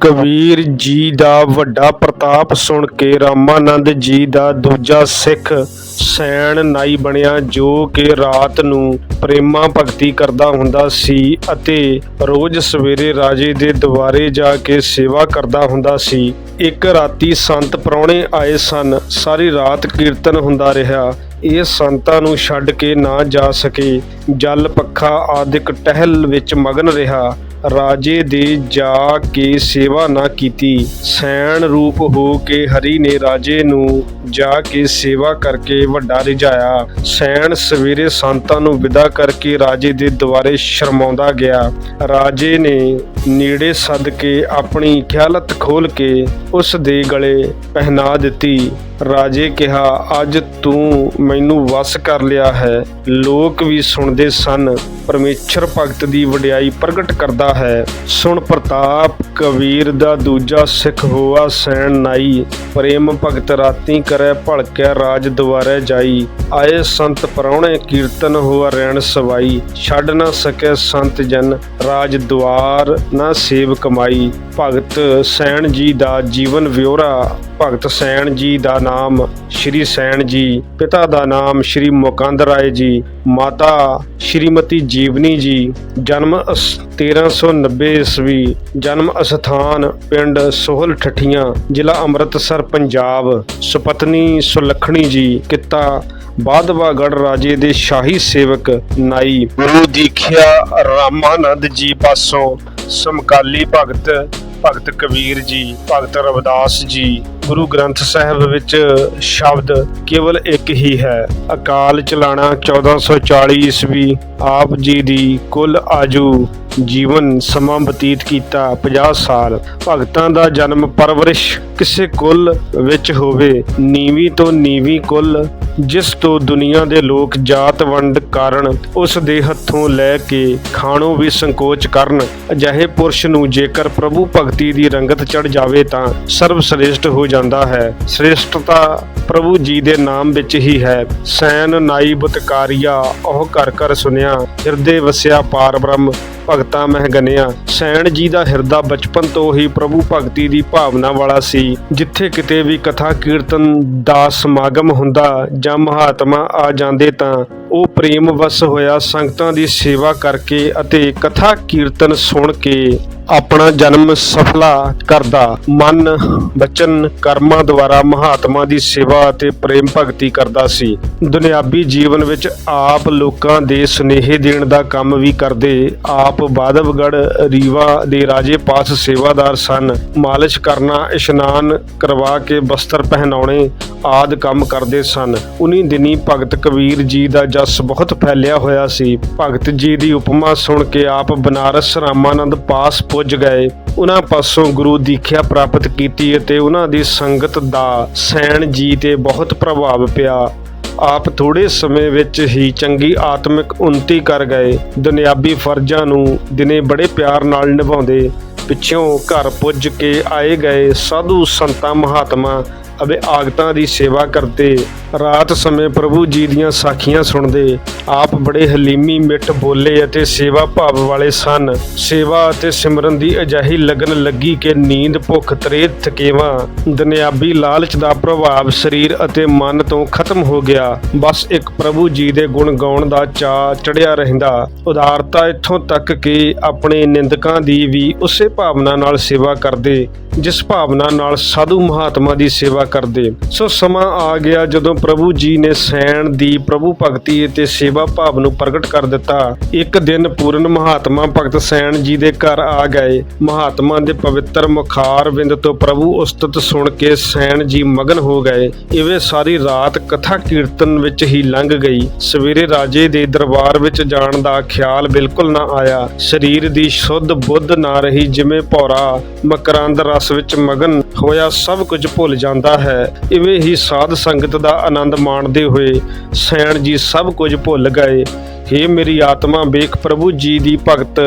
ਕਬੀਰ ਜੀ ਦਾ ਵੱਡਾ ਪ੍ਰਤਾਪ ਸੁਣ ਕੇ ਰਾਮਾਨੰਦ ਜੀ ਦਾ ਦੂਜਾ ਸਿੱਖ ਸੈਣ ਨਾਈ ਬਣਿਆ, ਜੋ ਕਿ ਰਾਤ ਨੂੰ ਪ੍ਰੇਮਾ ਭਗਤੀ ਕਰਦਾ ਹੁੰਦਾ ਸੀ ਅਤੇ ਰੋਜ਼ ਸਵੇਰੇ ਰਾਜੇ ਦੇ ਦੁਆਰੇ ਜਾ ਕੇ ਸੇਵਾ ਕਰਦਾ ਹੁੰਦਾ ਸੀ। ਇੱਕ ਰਾਤੀ ਸੰਤ ਪ੍ਰਾਹੁਣੇ ਆਏ ਸਨ। ਸਾਰੀ ਰਾਤ ਕੀਰਤਨ ਹੁੰਦਾ ਰਿਹਾ। ਇਹ ਸੰਤਾਂ ਨੂੰ ਛੱਡ ਕੇ ਨਾ ਜਾ ਸਕੇ। ਜਲ, ਪੱਖਾ ਆਦਿਕ ਟਹਿਲ ਵਿੱਚ ਮਗਨ ਰਿਹਾ। ਰਾਜੇ ਦੇ ਜਾ ਕੇ ਸੇਵਾ ਨਾ ਕੀਤੀ। ਸੈਣ ਰੂਪ ਹੋ ਕੇ ਹਰੀ ਨੇ ਰਾਜੇ ਨੂੰ ਜਾ ਕੇ ਸੇਵਾ ਕਰਕੇ ਵੱਡਾ ਰਿਝਾਇਆ। ਸੈਣ ਸਵੇਰੇ ਸੰਤਾਂ ਨੂੰ ਵਿਦਾ ਕਰਕੇ ਰਾਜੇ ਦੇ ਦੁਆਰੇ ਸ਼ਰਮਾਉਂਦਾ ਗਿਆ। ਰਾਜੇ ਨੇ ਨੇੜੇ ਸੱਦ ਕੇ ਆਪਣੀ ਖਿਆਲਤ ਖੋਲ ਕੇ ਉਸ ਦੇ ਗਲੇ ਪਹਿਨਾ ਦਿੱਤੀ। ਰਾਜੇ ਕਿਹਾ, ਅੱਜ ਤੂੰ ਮੈਨੂੰ ਵਸ ਕਰ ਲਿਆ ਹੈ। ਲੋਕ ਵੀ ਸੁਣਦੇ ਸਨ। ਪਰਮੇਸ਼ਰ ਭਗਤ ਦੀ ਵਡਿਆਈ ਪ੍ਰਗਟ ਕਰਦਾ ਹੈ। ਸੁਣ ਪ੍ਰਤਾਪ, ਕਬੀਰ ਦਾ ਦੂਜਾ ਸਿੱਖ ਹੋਆ ਸੈਣ ਨਾਈ। ਪ੍ਰੇਮ ਭਗਤ ਰਾਤੀ ਕਰੈ ਭਲਕੈ ਰਾਜ ਦੁਆਰੇ ਜਾਈ। ਆਏ ਸੰਤ ਪਰੌਣੇ ਕੀਰਤਨ ਹੋਆ ਰਹਿਣ ਸਵਾਈ। ਛੱਡ ਨਾ ਸਕੈ ਸੰਤ ਜਨ, ਰਾਜ ਦੁਆਰ ਨਾ ਸੇਵ ਕਮਾਈ। ਭਗਤ ਸੈਣ ਜੀ ਦਾ ਜੀਵਨ ਵਿਉਰਾ। ਭਗਤ ਸੈਣ ਜੀ ਦਾ ਨਾਮ ਸ਼੍ਰੀ ਸੈਣ ਜੀ, ਪਿਤਾ ਦਾ ਨਾਮ ਸ਼੍ਰੀ ਮੁਕੰਦ ਰਾਏ ਜੀ, ਮਾਤਾ ਸ਼੍ਰੀਮਤੀ ਜੀਵਨੀ ਜੀ, ਜਨਮ ਅਸ- 1390 ਈਸਵੀ, ਜਨਮ ਅਸਥਾਨ ਪਿੰਡ ਸੋਹਲ ਠੱਠੀਆਂ, ਜ਼ਿਲ੍ਹਾ ਅੰਮ੍ਰਿਤਸਰ, ਪੰਜਾਬ। ਸੁਪਤਨੀ ਸੁਲੱਖਣੀ ਜੀ, ਕਿੱਤਾ ਬਾਦਵਾਗੜ ਰਾਜੇ ਦੇ ਸ਼ਾਹੀ ਸੇਵਕ ਨਾਈ। ਗੁਰੂ ਦੀਖਿਆ ਰਾਮਾਨੰਦ ਜੀ ਪਾਸੋਂ ਸਮਕਾਲੀ ਭਗਤ ਭਗਤ ਕਬੀਰ ਜੀ, ਭਗਤ ਰਵਿਦਾਸ ਜੀ। ਗੁਰੂ ਗ੍ਰੰਥ ਸਾਹਿਬ ਵਿੱਚ ਸ਼ਬਦ ਕੇਵਲ ਇੱਕ ਹੀ ਹੈ। ਅਕਾਲ ਚਲਾਣਾ 1440 ਈਸਵੀ, ਆਪ ਜੀ ਦੀ ਕੁੱਲ ਆਜੂ। ਜੀਵਨ ਸਮਾਂ ਬਤੀਤ ਕੀਤਾ 50 ਸਾਲ। ਭਗਤਾਂ ਦਾ ਜਨਮ ਪਰਵਰਿਸ਼ ਕਿਸੇ ਕੁੱਲ ਵਿੱਚ ਹੋਵੇ, ਨੀਵੀਂ ਤੋਂ ਨੀਵੀਂ ਕੁੱਲ, ਜਿਸ ਤੋਂ ਦੁਨੀਆ ਦੇ ਲੋਕ ਜਾਤ ਵੰਡ ਕਾਰਨ ਉਸ ਦੇ ਹੱਥੋਂ ਲੈ ਕੇ ਖਾਣੋਂ ਵੀ ਸੰਕੋਚ ਕਰਨ। ਅਜਿਹੇ ਪੁਰਸ਼ ਨੂੰ ਜੇਕਰ ਪ੍ਰਭੂ ਭਗਤੀ ਦੀ ਰੰਗਤ ਚੜ ਜਾਵੇ ਤਾਂ ਸਰਵ ਸ੍ਰੇਸ਼ਟ ਹੋ ਜਾਂਦਾ ਹੈ। ਸ੍ਰੇਸ਼ਟਤਾ ਪ੍ਰਭੂ ਜੀ ਦੇ ਨਾਮ ਵਿੱਚ ਹੀ ਹੈ। ਸੈਨ ਨਾਈ ਬਤਕਾਰੀਆ ਉਹ ਘਰ ਘਰ ਸੁਨਿਆ, ਹਿਰਦੇ ਵਸਿਆ ਪਾਰ ਬ੍ਰਹਮ, ਭਗਤ ਮਹਿ ਗਨਿਆ, ਸੈਣ ਜੀ ਦਾ ਹਿਰਦਾ ਬਚਪਨ ਤੋਂ ਹੀ ਪ੍ਰਭੂ ਭਗਤੀ ਦੀ ਭਾਵਨਾ ਵਾਲਾ ਸੀ। ਜਿੱਥੇ ਕਿਤੇ ਵੀ ਕਥਾ ਕੀਰਤਨ ਦਾ ਸਮਾਗਮ ਹੁੰਦਾ ਜਾਂ ਮਹਾਤਮਾ ਆ ਜਾਂਦੇ ਤਾਂ ਉਹ ਪ੍ਰੇਮ ਵਸ ਹੋਇਆ ਸੰਗਤਾਂ ਦੀ ਸੇਵਾ ਕਰਕੇ ਅਤੇ ਕਥਾ ਕੀਰਤਨ ਸੁਣ ਕੇ ਆਪਣਾ ਜਨਮ ਸਫਲਾ ਕਰਦਾ। ਮਨ ਬਚਨ ਕਰਮਾਂ ਦੁਆਰਾ ਮਹਾਤਮਾ ਦੀ ਸੇਵਾ ਅਤੇ ਪ੍ਰੇਮ ਭਗਤੀ ਕਰਦਾ ਸੀ। ਦੁਨਿਆਵੀ ਜੀਵਨ ਵਿੱਚ ਆਪ ਲੋਕਾਂ ਦੇ ਸੁਨੇਹੇ ਦੇਣ ਦਾ ਕੰਮ ਵੀ ਕਰਦੇ। ਆਪ ਬਾਦਵਗੜ ਰੀਵਾ ਦੇ ਰਾਜੇ ਪਾਸ ਸੇਵਾਦਾਰ ਸਨ। ਮਾਲਿਸ਼ ਕਰਨਾ, ਇਸ਼ਨਾਨ ਕਰਵਾ ਕੇ ਬਸਤਰ ਪਹਿਨਾਉਣੇ ਆਦ ਕੰਮ ਕਰਦੇ ਸਨ। ਉਨੀ ਦਿਨੀ ਭਗਤ ਕਬੀਰ ਜੀ ਦਾ ਜਸ ਬਹੁਤ ਫੈਲਿਆ ਹੋਇਆ ਸੀ। ਭਗਤ ਜੀ ਦੀ ਉਪਮਾ ਸੁਣ ਕੇ ਆਪ ਬਨਾਰਸ ਰਾਮਾਨੰਦ ਪਾਸ ਪੁੱਜ ਗਏ। ਉਹਨਾਂ ਪਾਸੋਂ ਗੁਰੂ ਦੀਖਿਆ ਪ੍ਰਾਪਤ ਕੀਤੀ ਅਤੇ ਉਹਨਾਂ ਦੀ ਸੰਗਤ ਦਾ ਸੈਣ ਜੀ ਤੇ ਬਹੁਤ ਪ੍ਰਭਾਵ ਪਿਆ। ਆਪ ਥੋੜੇ ਸਮੇਂ ਵਿੱਚ ਹੀ ਚੰਗੀ ਆਤਮਿਕ ਉન્નਤੀ ਕਰ ਗਏ। ਦੁਨਿਆਵੀ ਫਰਜ਼ਾਂ ਨੂੰ ਦਿਨੇ ਬੜੇ ਪਿਆਰ ਨਾਲ ਨਿਭਾਉਂਦੇ ਪਿੱਛੋਂ ਘਰ ਪੁੱਜ ਕੇ ਆਏ ਗਏ ਸਾਧੂ ਸੰਤਾਂ ਮਹਾਤਮਾ ਅਤੇ ਆਗਤਾਂ ਦੀ ਸੇਵਾ ਕਰਦੇ ਰਾਤ ਸਮੇਂ ਪ੍ਰਭੂ ਜੀ ਦੀਆਂ ਸਾਖੀਆਂ ਸੁਣਦੇ, ਆਪ ਬੜੇ ਹਲੀਮੀ ਮਿੱਠ ਬੋਲੇ ਅਤੇ ਸੇਵਾ ਭਾਵ ਵਾਲੇ ਸਨ। ਸੇਵਾ ਅਤੇ ਸਿਮਰਨ ਦੀ ਅਜਾਹੀ ਲਗਨ ਲੱਗੀ ਕਿ ਨੀਂਦ ਭੁੱਖ ਤਰੇਤ ਥਕੇਵਾ, ਦੁਨਿਆਵੀ ਲਾਲਚ ਦਾ ਪ੍ਰਭਾਵ ਸਰੀਰ ਅਤੇ ਮਨ ਤੋਂ ਖਤਮ ਹੋ ਗਿਆ। ਬਸ ਇੱਕ ਪ੍ਰਭੂ ਜੀ ਦੇ ਗੁਣ ਗਾਉਣ ਦਾ ਚਾਅ ਚੜਿਆ ਰਹਿੰਦਾ। ਉਦਾਰਤਾ ਇੱਥੋਂ ਤੱਕ ਕਿ ਆਪਣੇ ਨਿੰਦਕਾਂ ਦੀ ਵੀ ਉਸੇ ਭਾਵਨਾ ਨਾਲ ਸੇਵਾ ਕਰਦੇ, ਜਿਸ ਭਾਵਨਾ ਨਾਲ ਸਾਧੂ ਮਹਾਤਮਾ ਦੀ ਸੇਵਾ ਕਰਦੇ। ਸੋ ਸਮਾਂ ਆ ਗਿਆ ਜਦੋਂ ਪ੍ਰਭੂ ਜੀ ਨੇ ਸੈਣ ਦੀ ਪ੍ਰਭੂ ਭਗਤੀ ਅਤੇ ਸੇਵਾ ਭਾਵ ਨੂੰ ਪ੍ਰਗਟ ਕਰ ਦਿੱਤਾ। ਇੱਕ ਦਿਨ ਪੂਰਨ ਮਹਾਤਮਾ ਭਗਤ ਸੈਣ ਜੀ ਦੇ ਘਰ ਆ ਗਏ। ਮਹਾਤਮਾ ਦੇ ਪਵਿੱਤਰ ਮੁਖਾਰ ਵਿੰਦ ਤੋਂ ਪ੍ਰਭੂ ਉਸਤਤ ਸੁਣ ਕੇ ਸੈਣ ਜੀ ਮਗਨ ਹੋ ਗਏ। ਇਵੇਂ ਸਾਰੀ ਰਾਤ ਕਥਾ ਕੀਰਤਨ ਵਿੱਚ ਹੀ ਲੰਘ ਗਈ। ਸਵੇਰੇ ਰਾਜੇ ਦੇ ਦਰਬਾਰ ਵਿੱਚ ਜਾਣ ਦਾ ਖਿਆਲ ਬਿਲਕੁਲ ਨਾ ਆਇਆ। ਸਰੀਰ ਦੀ ਸ਼ੁੱਧ ਬੁੱਧ ਨਾ ਰਹੀ ਜਿਵੇਂ ਭੌਰਾ। ਮਕਰੰਦ ਰਸ ਵਿੱਚ ਮਗਨ ਹੋਇਆ ਸਭ ਕੁਝ ਭੁੱਲ ਜਾਂਦਾ ਹੈ। ਇਵੇਂ ਹੀ ਸਾਧ ਸੰਗਤ ਦਾ ਆਨੰਦ ਮਾਣਦੇ ਹੋਏ ਸੈਣ ਜੀ ਸਭ ਕੁਝ ਭੁੱਲ ਗਏ। ਹੇ ਮੇਰੀ ਆਤਮਾ, ਵੇਖ ਪ੍ਰਭੂ ਜੀ ਦੀ ਭਗਤ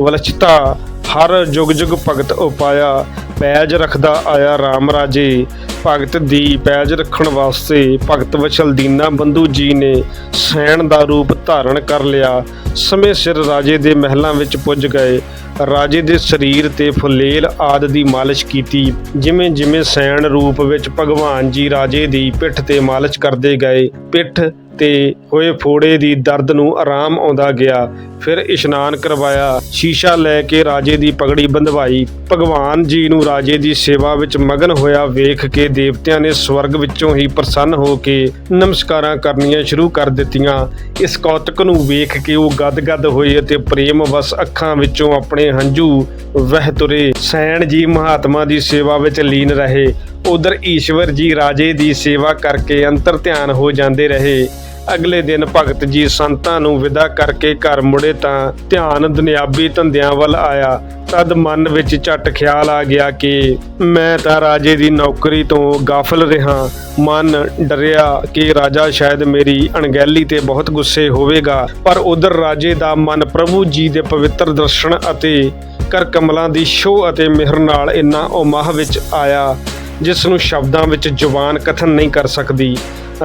ਵਲਚਤਾ ਹਰ ਜੁਗ ਜੁਗ ਭਗਤ ਉਪਾਇਆ। ਪੈਜ ਰੱਖਦਾ ਆਇਆ RAM ਰਾਜੇ। ਭਗਤ ਦੀ ਪੈਜ ਰੱਖਣ ਵਾਸਤੇ ਭਗਤ ਵਛਲਦੀਨਾ ਬੰਧੂ ਜੀ ਨੇ ਸੈਣ ਦਾ ਰੂਪ ਧਾਰਨ ਕਰ ਲਿਆ। ਸਮੇਂ ਸਿਰ ਰਾਜੇ ਦੇ ਮਹਿਲਾਂ ਵਿੱਚ ਪੁੱਜ ਗਏ। ਰਾਜੇ ਦੇ ਸਰੀਰ ਤੇ ਫੁਲੇਲ ਆਦ ਦੀ ਮਾਲਿਸ਼ ਕੀਤੀ। ਜਿਵੇਂ ਜਿਵੇਂ ਸੈਣ ਰੂਪ ਵਿੱਚ ਭਗਵਾਨ ਜੀ ਰਾਜੇ ਦੀ ਪਿੱਠ ਤੇ ਮਾਲਿਸ਼ ਕਰਦੇ ਗਏ, ਪਿੱਠ ਤੇ ਹੋਏ ਫੋੜੇ ਦੀ ਦਰਦ ਨੂੰ ਆਰਾਮ ਆਉਂਦਾ ਗਿਆ। ਫਿਰ ਇਸ਼ਨਾਨ ਕਰਵਾਇਆ। ਸ਼ੀਸ਼ਾ ਲੈ ਕੇ ਰਾਜੇ ਦੀ ਪਗੜੀ ਬੰਧਵਾਈ। ਭਗਵਾਨ ਜੀ ਨੂੰ ਰਾਜੇ ਦੀ ਸੇਵਾ ਵਿੱਚ ਮਗਨ ਹੋਇਆ ਵੇਖ ਕੇ ਦੇਵਤਿਆਂ ਨੇ ਸਵਰਗ ਵਿੱਚੋਂ ਹੀ ਪ੍ਰਸੰਨ ਹੋ ਕੇ ਨਮਸਕਾਰਾਂ ਕਰਨੀਆਂ ਸ਼ੁਰੂ ਕਰ ਦਿੱਤੀਆਂ। ਇਸ ਕੌਤਕ ਨੂੰ ਵੇਖ ਕੇ ਉਹ ਗਦਗਦ ਹੋਏ ਅਤੇ ਪ੍ਰੇਮ ਵਸ ਅੱਖਾਂ ਵਿੱਚੋਂ ਆਪਣੇ ਹੰਝੂ ਵਹਿ ਤੁਰੇ। ਸੈਣ ਜੀ ਮਹਾਤਮਾ ਦੀ ਸੇਵਾ ਵਿੱਚ ਲੀਨ ਰਹੇ। ਉਧਰ ਈਸ਼ਵਰ ਜੀ ਰਾਜੇ ਦੀ ਸੇਵਾ ਕਰਕੇ ਅੰਤਰ ਧਿਆਨ ਹੋ ਜਾਂਦੇ ਰਹੇ। ਅਗਲੇ ਦਿਨ ਭਗਤ ਜੀ ਸੰਤਾਂ ਨੂੰ ਵਿਦਾ ਕਰਕੇ ਘਰ ਮੁੜੇ ਤਾਂ ਧਿਆਨ ਦੁਨਿਆਵੀ ਧੰਦਿਆਂ ਵੱਲ ਆਇਆ। ਤਦ ਮਨ ਵਿੱਚ ਝਟ ਖਿਆਲ ਆ ਗਿਆ ਕਿ ਮੈਂ ਤਾਂ ਰਾਜੇ ਦੀ ਨੌਕਰੀ ਤੋਂ ਗਾਫਲ ਰਿਹਾ। ਮਨ ਡਰਿਆ ਕਿ ਰਾਜਾ ਸ਼ਾਇਦ ਮੇਰੀ ਅਣਗਹਿਲੀ ਤੇ ਬਹੁਤ ਗੁੱਸੇ ਹੋਵੇਗਾ। ਪਰ ਉਧਰ ਰਾਜੇ ਦਾ ਮਨ ਪ੍ਰਭੂ ਜੀ ਦੇ ਪਵਿੱਤਰ ਦਰਸ਼ਨ ਅਤੇ ਕਰ ਕਮਲਾਂ ਦੀ ਸ਼ੋਅ ਅਤੇ ਮਿਹਰ ਨਾਲ ਇੰਨਾ ਉਮਾਹ ਵਿੱਚ ਆਇਆ। ਜਿਸ ਨੂੰ ਸ਼ਬਦਾਂ ਵਿੱਚ ਜ਼ੁਬਾਨ ਕਥਨ ਨਹੀਂ ਕਰ ਸਕਦੀ।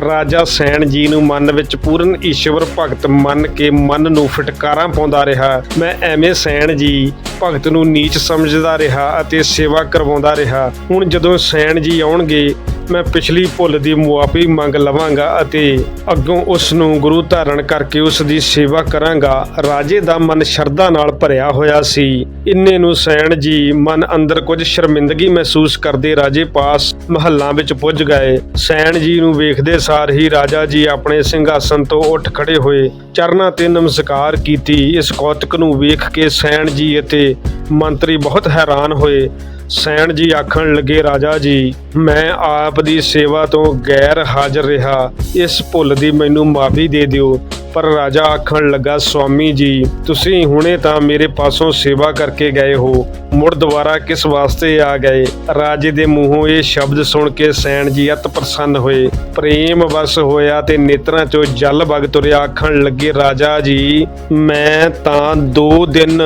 ਰਾਜਾ ਸੈਣ ਜੀ ਨੂੰ ਮਨ ਵਿੱਚ ਪੂਰਨ ਈਸ਼ਵਰ ਭਗਤ ਮੰਨ ਕੇ ਮਨ ਨੂੰ ਫਟਕਾਰਾਂ ਪਾਉਂਦਾ ਰਿਹਾ। ਮੈਂ ਐਵੇਂ ਸੈਣ ਜੀ, ਭਗਤ ਨੂੰ ਨੀਚ ਸਮਝਦਾ ਰਿਹਾ ਅਤੇ ਸੇਵਾ ਕਰਵਾਉਂਦਾ ਰਿਹਾ। ਹੁਣ ਜਦੋਂ ਸੈਣ ਜੀ ਆਉਣਗੇ ਮੈਂ ਪਿਛਲੀ ਭੁੱਲ ਦੀ ਮੁਆਫੀ ਮੰਗ ਲਵਾਂਗਾ ਅਤੇ ਅੱਗੋਂ ਉਸ ਨੂੰ ਗੁਰੂ ਧਾਰਨ ਕਰਕੇ ਉਸ ਦੀ ਸੇਵਾ ਕਰਾਂਗਾ। ਰਾਜੇ ਦਾ ਮਨ ਸ਼ਰਧਾ ਨਾਲ ਭਰਿਆ ਹੋਇਆ ਸੀ। ਇੰਨੇ ਨੂੰ ਸੈਣ ਜੀ ਮਨ ਅੰਦਰ ਕੁਝ ਸ਼ਰਮਿੰਦਗੀ ਮਹਿਸੂਸ ਕਰਦੇ ਰਾਜੇ ਪਾਸ ਮਹੱਲਾਂ ਵਿੱਚ ਪੁੱਜ ਗਏ। ਸੈਣ ਜੀ ਨੂੰ ਵੇਖਦੇ ਸਾਰ ਹੀ ਰਾਜਾ ਜੀ ਆਪਣੇ ਸਿੰਘਾਸਨ ਤੋਂ ਉੱਠ ਖੜੇ ਹੋਏ। ਚਰਨਾਂ ਤੇ ਨਮਸਕਾਰ ਕੀਤੀ। ਇਸ ਕੌਤਕ ਨੂੰ ਵੇਖ ਕੇ ਸੈਣ ਜੀ ਅਤੇ ਮੰਤਰੀ ਬਹੁਤ ਹੈਰਾਨ ਹੋਏ। ਸੈਣ ਜੀ ਆਖਣ ਲੱਗੇ, ਰਾਜਾ ਜੀ, ਮੈਂ ਆਪ ਦੀ ਸੇਵਾ ਤੋਂ ਗੈਰ ਹਾਜ਼ਰ ਰਿਹਾ। ਇਸ ਭੁੱਲ ਦੀ ਮੈਨੂੰ ਮਾਫੀ ਦੇ ਦਿਓ। ਪਰ ਰਾਜਾ ਆਖਣ ਲੱਗਾ, ਸਵਾਮੀ ਜੀ, ਤੁਸੀਂ ਹੁਣੇ ਤਾਂ ਮੇਰੇ ਪਾਸੋਂ ਸੇਵਾ ਕਰਕੇ ਗਏ ਹੋ। ਮੁੜ ਦੁਬਾਰਾ ਕਿਸ ਵਾਸਤੇ ਆ ਗਏ? ਰਾਜੇ ਦੇ ਮੂੰਹੋਂ ਇਹ ਸ਼ਬਦ ਸੁਣ ਕੇ ਸੈਣ ਜੀ ਅਤ ਪ੍ਰਸੰਨ ਹੋਏ। ਪ੍ਰੇਮ ਵਸ ਹੋਇਆ ਤੇ ਨੇਤਰਾਂ ਚੋਂ ਜਲ ਵਗ ਤੁਰਿਆ। ਆਖਣ ਲੱਗੇ, ਰਾਜਾ ਜੀ, ਮੈਂ ਤਾਂ ਦੋ ਦਿਨ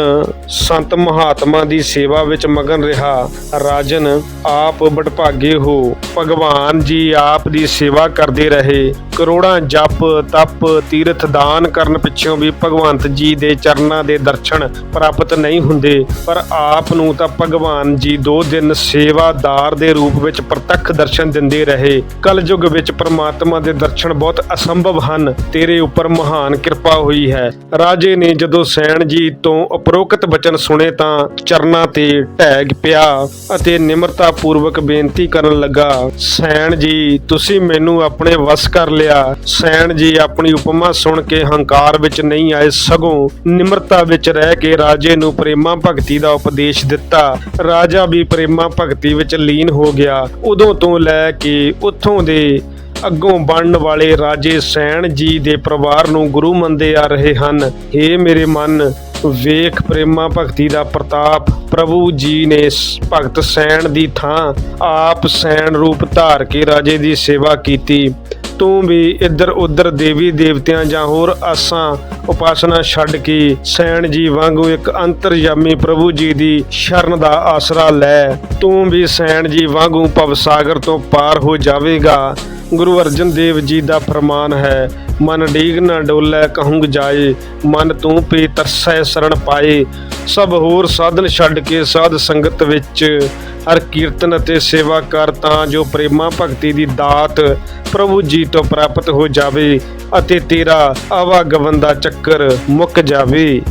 ਸੰਤ ਮਹਾਤਮਾ ਦੀ ਸੇਵਾ ਵਿੱਚ ਮਗਨ ਰਿਹਾ। ਰਾਜਨ, ਆਪ ਬਟਭਾਗੇ ਹੋ। ਭਗਵਾਨ ਜੀ ਆਪ ਦੀ ਸੇਵਾ ਕਰਦੇ ਰਹੇ। ਕਰੋੜਾਂ ਜਪ, ਤਪ, ਤੀਰਥ ਦਾਨ ਕਰਨ ਪਿੱਛੋਂ ਵੀ ਭਗਵੰਤ ਜੀ ਦੇ ਚਰਨਾਂ ਦੇ ਦਰਸ਼ਨ ਪ੍ਰਾਪਤ ਨਹੀਂ ਹੁੰਦੇ। ਪਰ ਆਪ ਨੂੰ ਤਾਂ ਭਗਵਾਨ ਜੀ ਦੋ ਦਿਨ ਸੇਵਾਦਾਰ ਦੇ ਰੂਪ ਵਿੱਚ ਪ੍ਰਤੱਖ ਦਰਸ਼ਨ ਦਿੰਦੇ ਰਹੇ। ਕਲਯੁਗ ਵਿੱਚ ਪ੍ਰਮਾਤਮਾ ਦੇ ਦਰਸ਼ਨ ਬਹੁਤ ਅਸੰਭਵ ਹਨ। ਤੇਰੇ ਉੱਪਰ ਮਹਾਨ ਕਿਰਪਾ ਹੋਈ ਹੈ। ਰਾਜੇ ਨੇ ਜਦੋਂ ਸੈਣ ਜੀ ਤੋਂ ਉਪਰੋਕਤ ਬਚਨ ਸੁਣੇ ਤਾਂ ਚਰਨਾਂ ਤੇ ਢੈਗ ਪਿਆ ਅਤੇ ਨਿਮਰਤਾ ਪੂਰਵਕ ਬੇਨਤੀ ਕਰਨ ਲੱਗਾ, ਸੈਣ ਜੀ, ਤੁਸੀਂ ਮੈਨੂੰ ਆਪਣੇ ਵਸ ਕਰ ਲਿਆ। ਸੈਣ ਜੀ ਆਪਣੀ ਉਪਮਾ ਸੁਣ ਕੇ ਹੰਕਾਰ ਵਿੱਚ ਨਹੀਂ ਆਏ। ਸਗੋਂ ਨਿਮਰਤਾ ਵਿੱਚ ਰਹਿ ਕੇ ਰਾਜੇ ਨੂੰ ਪ੍ਰੇਮਾ ਭਗਤੀ ਦਾ ਉਪਦੇਸ਼ ਦਿੱਤਾ। ਰਾਜਾ ਵੀ ਪ੍ਰੇਮਾ ਭਗਤੀ ਵਿੱਚ ਲੀਨ ਹੋ ਗਿਆ। ਉਦੋਂ ਤੋਂ ਲੈ ਕੇ ਉੱਥੋਂ ਦੇ ਅੱਗੋਂ ਬਣਨ ਵਾਲੇ ਰਾਜੇ ਸੈਣ ਜੀ ਦੇ ਪਰਿਵਾਰ ਨੂੰ ਗੁਰੂ ਮੰਨਦੇ ਆ ਰਹੇ ਹਨ। ਏ ਮੇਰੇ ਮਨ, ਵੇਖ ਪ੍ਰੇਮਾ ਭਗਤੀ ਦਾ ਪ੍ਰਤਾਪ। ਪ੍ਰਭੂ ਜੀ ਨੇ ਭਗਤ ਸੈਣ ਦੀ ਥਾਂ ਆਪ ਸੈਣ ਰੂਪ ਧਾਰ ਕੇ ਰਾਜੇ ਦੀ ਸੇਵਾ ਕੀਤੀ। ਤੂੰ ਵੀ ਇੱਧਰ ਉੱਧਰ ਦੇਵੀ ਦੇਵਤਿਆਂ ਜਾਂ ਹੋਰ ਆਸਾਂ ਉਪਾਸਨਾ ਛੱਡ ਕੇ ਸੈਣ ਜੀ ਵਾਂਗੂ ਇੱਕ ਅੰਤਰਯਾਮੀ ਪ੍ਰਭੂ ਜੀ ਦੀ ਸ਼ਰਨ ਦਾ ਆਸਰਾ ਲੈ, ਤੂੰ ਵੀ ਸੈਣ ਜੀ ਵਾਂਗੂ ਭਵਸਾਗਰ ਤੋਂ ਪਾਰ ਹੋ ਜਾਵੇਗਾ। ਗੁਰੂ ਅਰਜਨ ਦੇਵ ਜੀ ਦਾ ਫਰਮਾਨ ਹੈ, ਮਨ ਡੀਗ ਨਾ ਡੋਲੇ ਕਹੂੰ ਜਾਏ, ਮਨ ਤੂੰ ਪੇ ਤਰਸੈ ਸਰਣ ਪਾਏ। ਸਭ ਹੋਰ ਸਾਧਨ ਛੱਡ ਕੇ ਸਾਧ ਸੰਗਤ ਵਿੱਚ। ਹਰ ਕੀਰਤਨ ਅਤੇ ਸੇਵਾ ਕਰ ਤਾਂ ਜੋ ਪ੍ਰੇਮਾ ਭਗਤੀ ਦੀ ਦਾਤ ਪ੍ਰਭੂ ਜੀ ਤੋਂ ਪ੍ਰਾਪਤ ਹੋ ਜਾਵੇ ਅਤੇ ਤੇਰਾ ਆਵਾਗਮਨ ਦਾ ਚੱਕਰ ਮੁੱਕ ਜਾਵੇ।